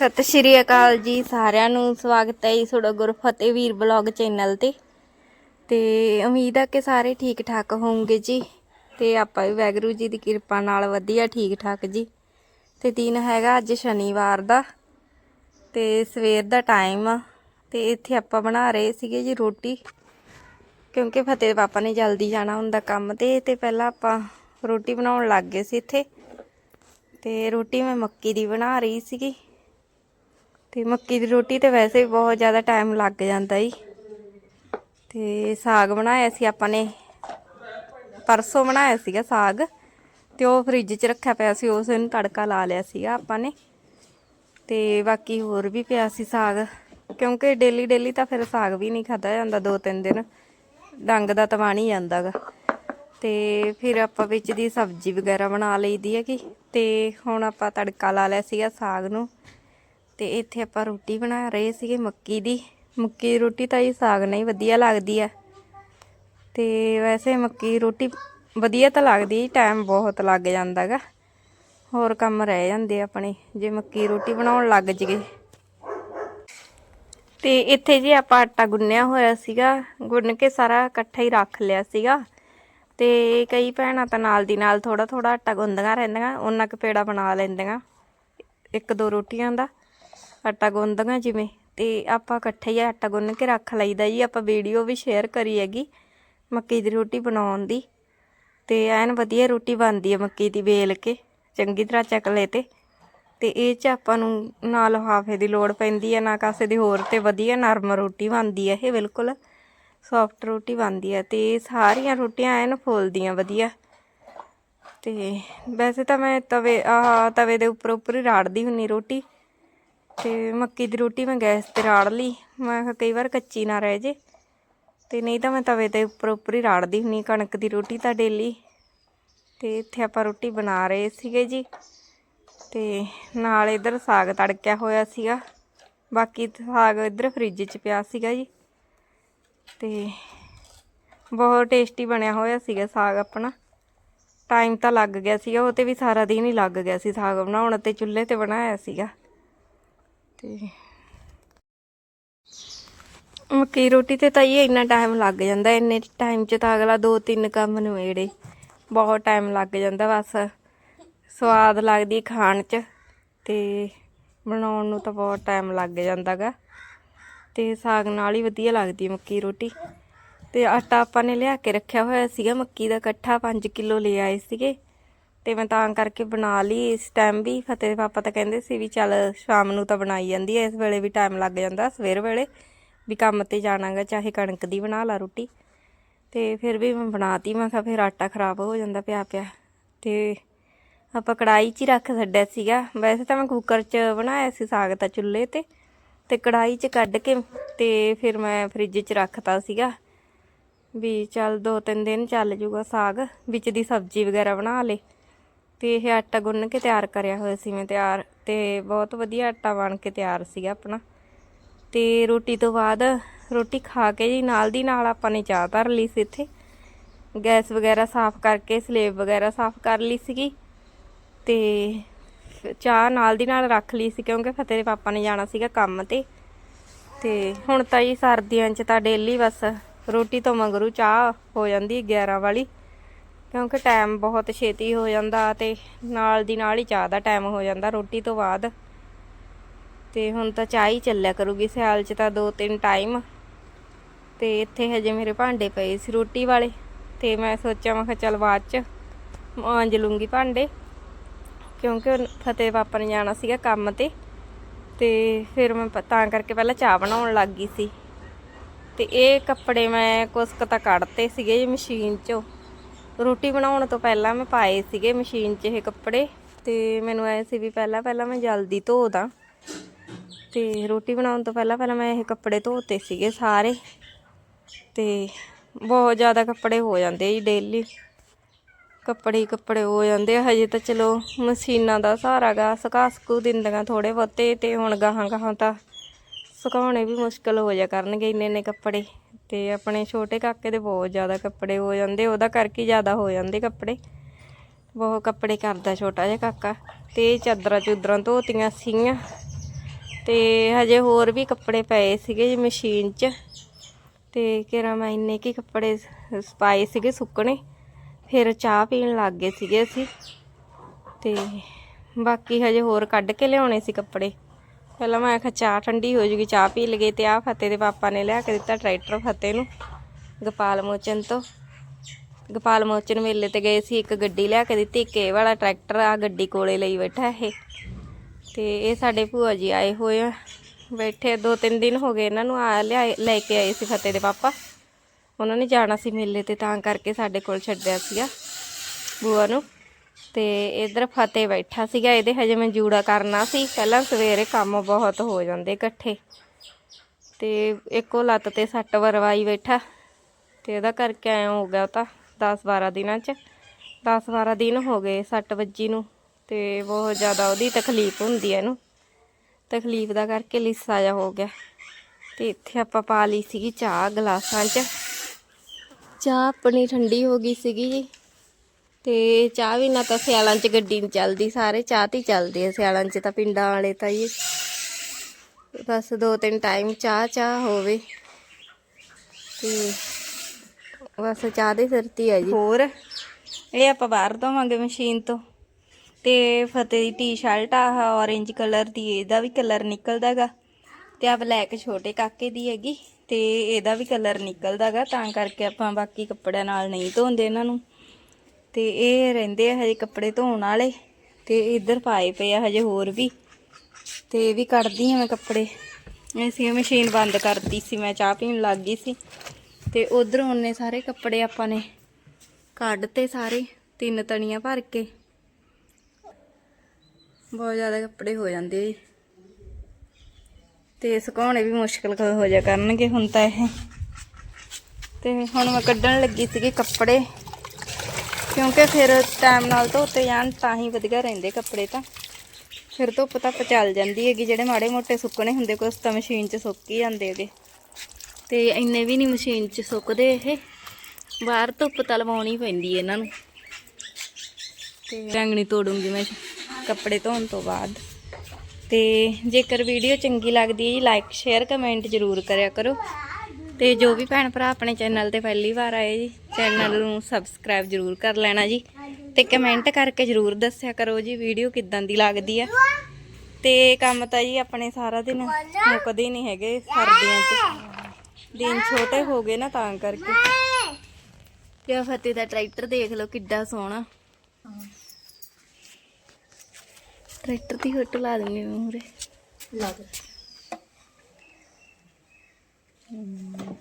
ਸਤਿ ਸ਼੍ਰੀ ਅਕਾਲ ਜੀ ਸਾਰਿਆਂ ਨੂੰ, ਸਵਾਗਤ ਹੈ ਜੀ ਤੁਹਾਡਾ ਗੁਰਫਤਿਹ ਵੀਰ ਬਲੌਗ ਚੈਨਲ ਤੇ। ਤੇ ਉਮੀਦ ਆ ਕਿ ਸਾਰੇ ਠੀਕ ਠਾਕ ਹੋਵੋਗੇ ਜੀ, ਤੇ ਆਪਾਂ ਵੀ ਵੈਗਰੂ ਜੀ ਦੀ ਕਿਰਪਾ ਨਾਲ ਵਧੀਆ ਠੀਕ ਠਾਕ ਜੀ। ਤੇ ਦਿਨ ਹੈਗਾ ਅੱਜ ਸ਼ਨੀਵਾਰ ਦਾ, ਤੇ ਸਵੇਰ ਦਾ ਟਾਈਮ ਆ, ਤੇ ਇੱਥੇ ਆਪਾਂ ਬਣਾ ਰਹੇ ਸੀਗੇ ਜੀ ਰੋਟੀ। ਕਿਉਂਕਿ ਫਤਿਹ ਪਾਪਾ ਨੇ ਜਲਦੀ ਜਾਣਾ ਹੁੰਦਾ ਕੰਮ ਤੇ ਤੇ ਪਹਿਲਾਂ ਆਪਾਂ ਰੋਟੀ ਬਣਾਉਣ ਲੱਗ ਗਏ ਸੀ ਇੱਥੇ। ਤੇ ਰੋਟੀ ਮੈਂ ਮੱਕੀ ਦੀ ਬਣਾ ਰਹੀ ਸੀਗੀ। ਤੇ ਮੱਕੀ ਦੀ ਰੋਟੀ ਤੇ ਵੈਸੇ ਵੀ ਬਹੁਤ ਜ਼ਿਆਦਾ ਟਾਈਮ ਲੱਗ ਜਾਂਦਾ ਜੀ। ਤੇ ਸਾਗ ਬਣਾਇਆ ਸੀ ਆਪਾਂ ਨੇ। ਪਰਸੋਂ ਬਣਾਇਆ ਸੀਗਾ ਸਾਗ ਤੇ ਉਹ ਫ੍ਰਿਜ 'ਚ ਰੱਖਿਆ ਪਿਆ ਸੀ, ਉਸ ਨੂੰ ਤੜਕਾ ਲਾ ਲਿਆ ਸੀਗਾ ਆਪਾਂ ਨੇ। ਤੇ ਬਾਕੀ ਹੋਰ ਵੀ ਪਿਆ ਸੀ ਸਾਗ। ਕਿਉਂਕਿ ਡੇਲੀ ਡੇਲੀ ਤਾਂ ਫਿਰ ਸਾਗ ਵੀ ਨਹੀਂ ਖਾਦਾ ਜਾਂਦਾ, ਦੋ ਤਿੰਨ ਦਿਨ ਡੰਗ ਦਾ ਤਵਾ ਨਹੀਂ ਜਾਂਦਾਗਾ ਤੇ ਫਿਰ ਆਪਾਂ ਵਿੱਚ ਦੀ ਸਬਜ਼ੀ ਵਗੈਰਾ ਬਣਾ ਲਈਦੀ ਹੈਗੀ। ਤੇ ਹੁਣ ਆਪਾਂ ਤੜਕਾ ਲਾ ਲਿਆ ਸੀਗਾ ਸਾਗ ਨੂੰ। ਤੇ ਇੱਥੇ ਆਪਾਂ ਰੋਟੀ ਬਣਾ ਰਹੇ ਸੀਗੇ ਮੱਕੀ ਦੀ। ਮੱਕੀ ਦੀ ਰੋਟੀ ਤਾਂ ਇਹ ਸਾਗ ਨਹੀਂ ਵਧੀਆ ਲੱਗਦੀ ਆ। ਤੇ ਵੈਸੇ ਮੱਕੀ ਦੀ ਰੋਟੀ ਵਧੀਆ ਤਾਂ ਲੱਗਦੀ ਟਾਈਮ ਬਹੁਤ ਲੱਗ ਜਾਂਦਾਗਾ ਹੋਰ ਕੰਮ ਰਹਿ ਜਾਂਦੇ ਆ ਆਪਣੇ, ਜੇ ਮੱਕੀ ਦੀ ਰੋਟੀ ਬਣਾਉਣ ਲੱਗ ਜਗੇ ਤੇ ਇੱਥੇ ਜੀ ਆਪਾਂ ਆਟਾ ਗੁੰਨਿਆ ਹੋਇਆ ਸੀਗਾ, ਗੁੰਨ ਕੇ ਸਾਰਾ ਇਕੱਠਾ ਹੀ ਰੱਖ ਲਿਆ ਸੀਗਾ। ਤੇ ਕਈ ਭੈਣਾਂ ਤਾਂ ਨਾਲ ਦੀ ਨਾਲ ਥੋੜਾ ਥੋੜਾ ਆਟਾ ਗੁੰਨਦੀਆਂ ਰਹਿੰਦੀਆਂ, ਉਹਨਾਂ ਕੁ ਪੇੜਾ ਬਣਾ ਲੈਂਦੀਆਂ ਇੱਕ ਦੋ ਰੋਟੀਆਂ ਦਾ। ਆਟਾ ਗੁੰਨਦੀਆਂ ਜਿਵੇਂ, ਤੇ ਆਪਾਂ ਇਕੱਠੇ ਹੀ ਆਟਾ ਗੁੰਨ ਕੇ ਰੱਖ ਲਈਦਾ ਜੀ। ਆਪਾਂ ਵੀਡੀਓ ਵੀ ਸ਼ੇਅਰ ਕਰੀ ਹੈਗੀ, ਮੱਕੀ ਦੀ ਰੋਟੀ ਬਣਾਉਣ ਦੀ। ਤੇ ਐਨ ਵਧੀਆ ਰੋਟੀ ਬਣਦੀ ਹੈ ਮੱਕੀ ਦੀ ਵੇਲ ਕੇ, ਚੰਗੀ ਤਰ੍ਹਾਂ ਚੱਕਲੇ ਤੇ। ਤੇ ਇਹ ਚ ਆਪਾਂ ਨੂੰ ਨਾ ਲਿਫਾਫੇ ਦੀ ਲੋੜ ਪੈਂਦੀ ਹੈ ਨਾ ਕਾਸੇ ਦੀ ਹੋਰ ਤੇ ਵਧੀਆ ਨਰਮ ਰੋਟੀ ਬਣਦੀ ਹੈ ਇਹ ਬਿਲਕੁਲ। ਸੌਫਟ ਰੋਟੀ ਬਣਦੀ ਹੈ ਤੇ ਸਾਰੀਆਂ ਰੋਟੀਆਂ ਐਨ ਫੁੱਲਦੀਆਂ ਵਧੀਆ। ਤੇ ਵੈਸੇ ਤਾਂ ਮੈਂ ਤਵੇ, ਆਹ ਤਵੇ ਦੇ ਉੱਪਰ ਉੱਪਰ ਹੀ ਰਾੜਦੀ ਹੁੰਨੀ ਰੋਟੀ। ਤੇ ਮੱਕੀ ਦੀ ਰੋਟੀ ਮੈਂ ਗੈਸ ਤੇ ਰਾੜ ਲਈ। ਮੈਂ ਕਿਹਾ ਕਈ ਵਾਰ ਕੱਚੀ ਨਾ ਰਹਿ ਜੇ। ਤੇ ਨਹੀਂ ਤਾਂ ਮੈਂ ਤਵੇ 'ਤੇ ਉੱਪਰ ਉੱਪਰ ਹੀ ਰਾੜਦੀ ਹੁੰਨੀ ਕਣਕ ਦੀ ਰੋਟੀ ਤਾਂ ਡੇਲੀ। ਤੇ ਇੱਥੇ ਆਪਾਂ ਰੋਟੀ ਬਣਾ ਰਹੇ ਸੀਗੇ ਜੀ। ਤੇ ਨਾਲ ਇਧਰ ਸਾਗ ਤੜਕਿਆ ਹੋਇਆ ਸੀਗਾ। ਬਾਕੀ ਸਾਗ ਇਧਰ ਫ੍ਰਿਜ 'ਚ ਪਿਆ ਸੀਗਾ ਜੀ। ਤੇ ਬਹੁਤ ਟੇਸਟੀ ਬਣਿਆ ਹੋਇਆ ਸੀਗਾ ਸਾਗ ਆਪਣਾ। ਟਾਈਮ ਤਾਂ ਲੱਗ ਗਿਆ ਸੀਗਾ, ਉਹ ਤੇ ਵੀ ਸਾਰਾ ਦਿਨ ਹੀ ਲੱਗ ਗਿਆ ਸੀ ਸਾਗ ਬਣਾਉਣ ਤੇ ਚੁੱਲ੍ਹੇ ਤੇ ਬਣਾਇਆ ਸੀਗਾ। ਤੇ ਮੱਕੀ ਰੋਟੀ ਤੇ ਤਾਂ ਇਹ ਇੰਨਾ ਟਾਈਮ ਲੱਗ ਜਾਂਦਾ, ਇੰਨੇ ਟਾਈਮ 'ਚ ਤਾਂ ਅਗਲਾ ਦੋ ਤਿੰਨ ਕੰਮ ਨਵੇੜੇ ਬਹੁਤ ਟਾਈਮ ਲੱਗ ਜਾਂਦਾ ਬਸ। ਸਵਾਦ ਲੱਗਦੀ ਖਾਣ 'ਚ ਤੇ ਬਣਾਉਣ ਨੂੰ ਤਾਂ ਬਹੁਤ ਟਾਈਮ ਲੱਗ ਜਾਂਦਾਗਾ। ਤੇ ਸਾਗ ਨਾਲ ਹੀ ਵਧੀਆ ਲੱਗਦੀ ਮੱਕੀ ਦੀ ਰੋਟੀ। ਤੇ ਆਟਾ ਆਪਾਂ ਨੇ ਲਿਆ ਕੇ ਰੱਖਿਆ ਹੋਇਆ ਸੀਗਾ ਮੱਕੀ ਦਾ ਇਕੱਠਾ 5 ਕਿਲੋ ਲੈ ਆਏ ਸੀਗੇ। ਤੇ ਮੈਂ ਤਾਂ ਕਰਕੇ ਬਣਾ ਲਈ ਇਸ ਟਾਈਮ ਵੀ। ਫਤਿਹ ਪਾਪਾ ਤਾਂ ਕਹਿੰਦੇ ਸੀ ਵੀ ਚੱਲ ਸ਼ਾਮ ਨੂੰ ਤਾਂ ਬਣਾਈ ਜਾਂਦੀ ਹੈ। ਇਸ ਵੇਲੇ ਵੀ ਟਾਈਮ ਲੱਗ ਜਾਂਦਾ ਸਵੇਰ ਵੇਲੇ। ਵੀ ਕੰਮ ਤੇ ਜਾਣਾਗਾ, ਚਾਹੇ ਕਣਕ ਦੀ ਬਣਾ ਲਾ ਰੋਟੀ। ਤੇ ਫਿਰ ਵੀ ਮੈਂ ਬਣਾਤੀ, ਮੈਂ ਕਿਹਾ ਫਿਰ ਆਟਾ ਖਰਾਬ ਹੋ ਜਾਂਦਾ ਪਿਆ ਪਿਆ। ਤੇ ਆਪਾਂ ਕੜਾਈ 'ਚ ਹੀ ਰੱਖ ਛੱਡਿਆ ਸੀਗਾ। ਵੈਸੇ ਤਾਂ ਮੈਂ ਕੁੱਕਰ 'ਚ ਬਣਾਇਆ ਸੀ ਸਾਗ ਤਾਂ ਚੁੱਲ੍ਹੇ ਤੇ। ਤੇ ਕੜਾਈ 'ਚ ਕੱਢ ਕੇ ਤੇ ਫਿਰ ਮੈਂ ਫ੍ਰਿਜ 'ਚ ਰੱਖਤਾ ਸੀਗਾ। ਵੀ ਚੱਲ ਦੋ ਤਿੰਨ ਦਿਨ ਚੱਲ ਜੂਗਾ ਸਾਗ। ਵਿੱਚ ਦੀ ਸਬਜ਼ੀ ਵਗੈਰਾ ਬਣਾ ਲੇ ਤੇ ਇਹ ਆਟਾ ਗੁੰਨ ਕੇ ਤਿਆਰ ਕਰਿਆ ਹੋਇਆ ਸੀ ਮੈਂ ਤਿਆਰ ਤੇ ਬਹੁਤ ਵਧੀਆ ਆਟਾ ਬਣ ਕੇ ਤਿਆਰ ਸੀਗਾ ਆਪਣਾ। ਤੇ ਰੋਟੀ ਤੋਂ ਬਾਅਦ ਰੋਟੀ ਖਾ ਕੇ ਜੀ ਨਾਲ ਦੀ ਨਾਲ ਆਪਾਂ ਨੇ ਚਾਹ ਧਰ ਲਈ ਸੀ ਇੱਥੇ। ਗੈਸ ਵਗੈਰਾ ਸਾਫ਼ ਕਰਕੇ, ਸਲੇਬ ਵਗੈਰਾ ਸਾਫ਼ ਕਰ ਲਈ ਸੀਗੀ। ਤੇ ਚਾਹ ਨਾਲ ਦੀ ਨਾਲ ਰੱਖ ਲਈ ਸੀ ਕਿਉਂਕਿ ਫਤਿਹ ਦੇ ਪਾਪਾ ਨੇ ਜਾਣਾ ਸੀਗਾ ਕੰਮ ਤੇ। ਤੇ ਹੁਣ ਤਾਂ ਜੀ ਸਰਦੀਆਂ 'ਚ ਤਾਂ ਡੇਲੀ ਬਸ ਰੋਟੀ ਤੋਂ ਮਗਰੂ ਚਾਹ ਹੋ ਜਾਂਦੀ 11 ਵਾਲੀ। ਕਿਉਂਕਿ ਟਾਈਮ ਬਹੁਤ ਛੇਤੀ ਹੋ ਜਾਂਦਾ ਤੇ ਨਾਲ ਦੀ ਨਾਲ ਹੀ ਚਾਹ ਦਾ ਟਾਈਮ ਹੋ ਜਾਂਦਾ ਰੋਟੀ ਤੋਂ ਬਾਅਦ। ਤੇ ਹੁਣ ਤਾਂ ਚਾਹ ਹੀ ਚੱਲਿਆ ਕਰੂਗੀ, ਸਿਆਲ 'ਚ ਤਾਂ ਦੋ ਤਿੰਨ ਟਾਈਮ ਤੇ ਇੱਥੇ ਹਜੇ ਮੇਰੇ ਭਾਂਡੇ ਪਏ ਸੀ ਰੋਟੀ ਵਾਲੇ, ਤੇ ਮੈਂ ਸੋਚਿਆ ਮੈਂ ਕਿਹਾ ਚੱਲ ਬਾਅਦ 'ਚ ਮਾਂਜ ਲੂੰਗੀ ਭਾਂਡੇ। ਕਿਉਂਕਿ ਫਤਿਹ ਪਾਪਾ ਨੇ ਜਾਣਾ ਸੀਗਾ ਕੰਮ ਤੇ ਤੇ ਫਿਰ ਮੈਂ ਤਾਂ ਕਰਕੇ ਪਹਿਲਾਂ ਚਾਹ ਬਣਾਉਣ ਲੱਗ ਗਈ ਸੀ। ਤੇ ਇਹ ਕੱਪੜੇ ਮੈਂ ਕੁਸ਼ਕ ਤਾਂ ਕੱਢਤੇ ਸੀਗੇ ਜੀ ਮਸ਼ੀਨ 'ਚੋਂ। ਰੋਟੀ ਬਣਾਉਣ ਤੋਂ ਪਹਿਲਾਂ ਮੈਂ ਪਾਏ ਸੀਗੇ ਮਸ਼ੀਨ 'ਚ ਇਹ ਕੱਪੜੇ ਤੇ ਮੈਨੂੰ ਐ ਸੀ ਵੀ ਪਹਿਲਾਂ ਪਹਿਲਾਂ ਮੈਂ ਜਲਦੀ ਧੋ ਦਾਂ ਤੇ ਰੋਟੀ ਬਣਾਉਣ ਤੋਂ ਪਹਿਲਾਂ ਪਹਿਲਾਂ ਮੈਂ ਇਹ ਕੱਪੜੇ ਧੋਤੇ ਸੀਗੇ ਸਾਰੇ। ਤੇ ਬਹੁਤ ਜ਼ਿਆਦਾ ਕੱਪੜੇ ਹੋ ਜਾਂਦੇ ਜੀ ਡੇਲੀ ਕੱਪੜੇ ਹੀ ਕੱਪੜੇ ਹੋ ਜਾਂਦੇ ਆ। ਹਜੇ ਤਾਂ ਚਲੋ ਮਸ਼ੀਨਾਂ ਦਾ ਸਹਾਰਾ ਗਾ, ਸੁਕਾ ਸਕੂ ਦਿੰਦੀਆਂ ਥੋੜੇ ਬਹੁਤੇ ਤੇ ਹੁਣ ਗਾਹਾਂ ਗਾਹਾਂ ਤਾਂ ਸੁਕਾਉਣੇ ਵੀ ਮੁਸ਼ਕਲ ਹੋ ਜਾ ਕਰਨਗੇ ਇੰਨੇ ਇੰਨੇ ਕੱਪੜੇ। ਤੇ ਆਪਣੇ ਛੋਟੇ ਕਾਕੇ ਦੇ ਬਹੁਤ ਜ਼ਿਆਦਾ ਕੱਪੜੇ ਹੋ ਜਾਂਦੇ, ਉਹਦਾ ਕਰਕੇ ਜ਼ਿਆਦਾ ਹੋ ਜਾਂਦੇ ਕੱਪੜੇ। ਬਹੁਤ ਕੱਪੜੇ ਕਰਦਾ ਛੋਟਾ ਜਿਹਾ ਕਾਕਾ ਤੇ ਚਾਦਰਾਂ ਚੁਦਰਾਂ ਧੋਤੀਆਂ ਸੀਗੀਆਂ ਤੇ ਹਜੇ ਹੋਰ ਵੀ ਕੱਪੜੇ ਪਏ ਸੀਗੇ ਜੀ ਮਸ਼ੀਨ 'ਚ। ਤੇ ਕਿਰਾ ਮੈਂ ਇੰਨੇ ਕੀ ਕੱਪੜੇ ਪਾਏ ਸੀਗੇ ਸੁੱਕਣੇ, ਫਿਰ ਚਾਹ ਪੀਣ ਲੱਗ ਗਏ ਸੀਗੇ ਅਸੀਂ। ਤੇ ਬਾਕੀ ਹਜੇ ਹੋਰ ਕੱਢ ਕੇ ਲਿਆਉਣੇ ਸੀ ਕੱਪੜੇ। ਪਹਿਲਾਂ ਮੈਂ ਆਖਿਆ ਚਾਹ ਠੰਡੀ ਹੋ ਜੂਗੀ, ਚਾਹ ਪੀ ਲਗੇ ਤੇ ਆ ਫਤਿਹ ਦੇ ਪਾਪਾ ਨੇ ਲਿਆ ਕੇ ਦਿੱਤਾ ਟਰੈਕਟਰ ਫਤਿਹ ਨੂੰ, ਗੋਪਾਲ ਮੋਚਨ ਤੋਂ। ਗੋਪਾਲ ਮੋਚਨ ਮੇਲੇ ਤੇ ਗਏ ਸੀ, ਇੱਕ ਗੱਡੀ ਲਿਆ ਕੇ ਦਿੱਤੀ, ਇੱਕ ਇਹ ਵਾਲਾ ਟਰੈਕਟਰ ਆ, ਗੱਡੀ ਕੋਲੇ ਲਈ ਬੈਠਾ ਇਹ। ਤੇ ਇਹ ਸਾਡੇ ਭੂਆ ਜੀ ਆਏ ਹੋਏ ਆ, ਬੈਠੇ ਦੋ ਤਿੰਨ ਦਿਨ ਹੋ ਗਏ ਇਹਨਾਂ ਨੂੰ ਆ ਲਿਆ, ਲੈ ਕੇ ਆਏ ਸੀ ਫਤਿਹ ਦੇ ਪਾਪਾ। ਉਹਨਾਂ ਨੇ ਜਾਣਾ ਸੀ ਮੇਲੇ ਤੇ, ਤਾਂ ਕਰਕੇ ਸਾਡੇ ਕੋਲ ਛੱਡਿਆ ਸੀਗਾ ਬੂਆ ਨੂੰ। ਤੇ ਇਧਰ ਫਤਿਹ ਬੈਠਾ ਸੀਗਾ, ਇਹਦੇ ਹਜੇ ਮੈਂ ਜੂੜਾ ਕਰਨਾ ਸੀ। ਪਹਿਲਾਂ ਸਵੇਰੇ ਕੰਮ ਬਹੁਤ ਹੋ ਜਾਂਦੇ ਇਕੱਠੇ। ਤੇ ਇੱਕੋ ਲੱਤ ਤੇ ਸੱਟ ਵਰਵਾਈ ਬੈਠਾ। ਤੇ ਇਹਦਾ ਕਰਕੇ ਐ ਹੋ ਗਿਆ ਉਹ ਤਾਂ 10 12 ਦਿਨਾਂ ਚ। 10 12 ਦਿਨ ਹੋ ਗਏ ਸੱਟ ਵੱਜੀ ਨੂੰ ਤੇ ਬਹੁਤ ਜ਼ਿਆਦਾ ਉਹਦੀ ਤਕਲੀਫ ਹੁੰਦੀ ਹੈ ਇਹਨੂੰ। ਤਕਲੀਫ ਦਾ ਕਰਕੇ ਲਿੱਸਾ ਜਾ ਹੋ ਗਿਆ। ਤੇ ਇੱਥੇ ਆਪਾਂ ਪਾ ਲਈ ਸੀਗੀ ਚਾਹ ਗਲਾਸਾਂ 'ਚ। ਚਾਹ ਆਪਣੀ ਠੰਡੀ ਹੋ ਗਈ ਸੀਗੀ ਜੀ। ਤੇ ਚਾਹ ਵੀ ਨਾ ਤਾਂ ਸਿਆਲਾਂ 'ਚ ਗੱਡੀ ਨਹੀਂ ਚੱਲਦੀ, ਸਾਰੇ ਚਾਹ ਤੇ ਚੱਲਦੇ ਆ ਸਿਆਲਾਂ 'ਚ ਤਾਂ ਪਿੰਡਾਂ ਵਾਲੇ ਤਾਂ ਜੀ ਬਸ ਦੋ ਤਿੰਨ ਟਾਈਮ ਚਾਹ ਚਾਹ ਹੋਵੇ। ਤੇ ਬਸ ਚਾਹ ਦੀ ਸਿਰਤੀ ਹੈ ਜੀ। ਹੋਰ, ਇਹ ਆਪਾਂ ਬਾਹਰ ਧੋਵਾਂਗੇ ਮਸ਼ੀਨ ਤੋਂ। ਤੇ ਫਤਿਹ ਦੀ ਟੀ-ਸ਼ਰਟ ਆ ਔਰੇਂਜ ਕਲਰ ਦੀ, ਇਹਦਾ ਵੀ ਕਲਰ ਨਿਕਲਦਾਗਾ। ਤੇ ਆ ਬਲੈਕ ਛੋਟੇ ਕਾਕੇ ਦੀ ਹੈਗੀ, ਤੇ ਇਹਦਾ ਵੀ ਕਲਰ ਨਿਕਲਦਾਗਾ, ਤਾਂ ਕਰਕੇ ਆਪਾਂ ਬਾਕੀ ਕੱਪੜਿਆਂ ਨਾਲ ਨਹੀਂ ਧੋਂਦੇ ਇਹਨਾਂ ਨੂੰ। ਤੇ ਇਹ ਰਹਿੰਦੇ ਆ ਹਜੇ ਕੱਪੜੇ ਧੋਣ ਵਾਲੇ ਤੇ ਇੱਧਰ ਪਾਏ ਪਏ ਆ ਹਜੇ ਹੋਰ ਵੀ। ਤੇ ਇਹ ਵੀ ਕੱਢਦੀ ਹਾਂ ਮੈਂ ਕੱਪੜੇ। ਅਸੀਂ ਮਸ਼ੀਨ ਬੰਦ ਕਰਤੀ ਸੀ, ਮੈਂ ਚਾਹ ਪੀਣ ਲੱਗ ਗਈ ਸੀ। ਤੇ ਉਧਰ ਉਹਨੇ ਸਾਰੇ ਕੱਪੜੇ ਆਪਾਂ ਨੇ ਕੱਢਤੇ ਸਾਰੇ, ਤਿੰਨ ਤਣੀਆਂ ਭਰ ਕੇ। ਬਹੁਤ ਜ਼ਿਆਦਾ ਕੱਪੜੇ ਹੋ ਜਾਂਦੇ ਆ ਤੇ ਸੁਕਾਉਣੇ ਵੀ ਮੁਸ਼ਕਲ ਹੋ ਜਾ ਕਰਨਗੇ ਹੁਣ ਤਾਂ ਇਹ। ਤੇ ਹੁਣ ਮੈਂ ਕੱਢਣ ਲੱਗੀ ਸੀਗੀ ਕੱਪੜੇ। ਕਿਉਂਕਿ ਫਿਰ ਟਾਈਮ ਨਾਲ ਧੋਤੇ ਜਾਣ, ਤਾਂ ਹੀ ਵਧੀਆ ਰਹਿੰਦੇ ਕੱਪੜੇ ਤਾਂ। ਫਿਰ ਧੁੱਪ ਤੱਕ ਚੱਲ ਜਾਂਦੀ ਹੈਗੀ, ਜਿਹੜੇ ਮਾੜੇ ਮੋਟੇ ਸੁੱਕਣੇ ਹੁੰਦੇ, ਕੁਛ ਤਾਂ ਮਸ਼ੀਨ 'ਚ ਸੁੱਕ ਹੀ ਜਾਂਦੇ ਹੈਗੇ। ਤੇ ਇੰਨੇ ਵੀ ਨਹੀਂ ਮਸ਼ੀਨ 'ਚ ਸੁੱਕਦੇ ਇਹ। ਬਾਹਰ ਧੁੱਪ ਤਾਂ ਲਵਾਉਣੀ ਪੈਂਦੀ ਇਹਨਾਂ ਨੂੰ। ਤੇ ਰੰਗਣੀ ਤੋੜੂੰਗੀ ਮੈਂ ਕੱਪੜੇ ਧੋਣ ਤੋਂ ਬਾਅਦ। ਤੇ ਜੇਕਰ ਵੀਡੀਓ ਚੰਗੀ ਲੱਗਦੀ ਹੈ ਜੀ ਲਾਈਕ ਸ਼ੇਅਰ ਕਮੈਂਟ ਜ਼ਰੂਰ ਕਰਿਆ ਕਰੋ। ਤੇ ਜੋ ਵੀ ਭੈਣ ਭਰਾ ਆਪਣੇ ਚੈਨਲ ਤੇ ਪਹਿਲੀ ਵਾਰ ਆਏ ਜੀ, ਚੈਨਲ ਨੂੰ ਸਬਸਕ੍ਰਾਈਬ ਜ਼ਰੂਰ ਕਰ ਲੈਣਾ ਜੀ ਤੇ ਕਮੈਂਟ ਕਰਕੇ ਜ਼ਰੂਰ ਦੱਸਿਆ ਕਰੋ ਜੀ ਵੀਡੀਓ ਕਿੱਦਾਂ ਦੀ ਲੱਗਦੀ ਆ। ਤੇ ਕੰਮ ਤਾਂ ਜੀ ਆਪਣੇ ਸਾਰਾ ਦਿਨ ਮੁੱਕਦੇ ਨਹੀਂ ਹੈਗੇ ਸਰਦੀਆਂ 'ਚ। ਦਿਨ ਛੋਟੇ ਹੋ ਗਏ ਨਾ ਤਾਂ ਕਰਕੇ। ਤੇ ਫਤਿਹ ਦਾ ਟਰੈਕਟਰ ਦੇਖ ਲਓ ਕਿੱਡਾ ਸੋਹਣਾ। ਟਰੈਕਟਰ ਦੀ ਫੋਟੋ ਲਾ ਦਿੰਦੀ ਮੈਂ ਮੂਰੇ 嗯。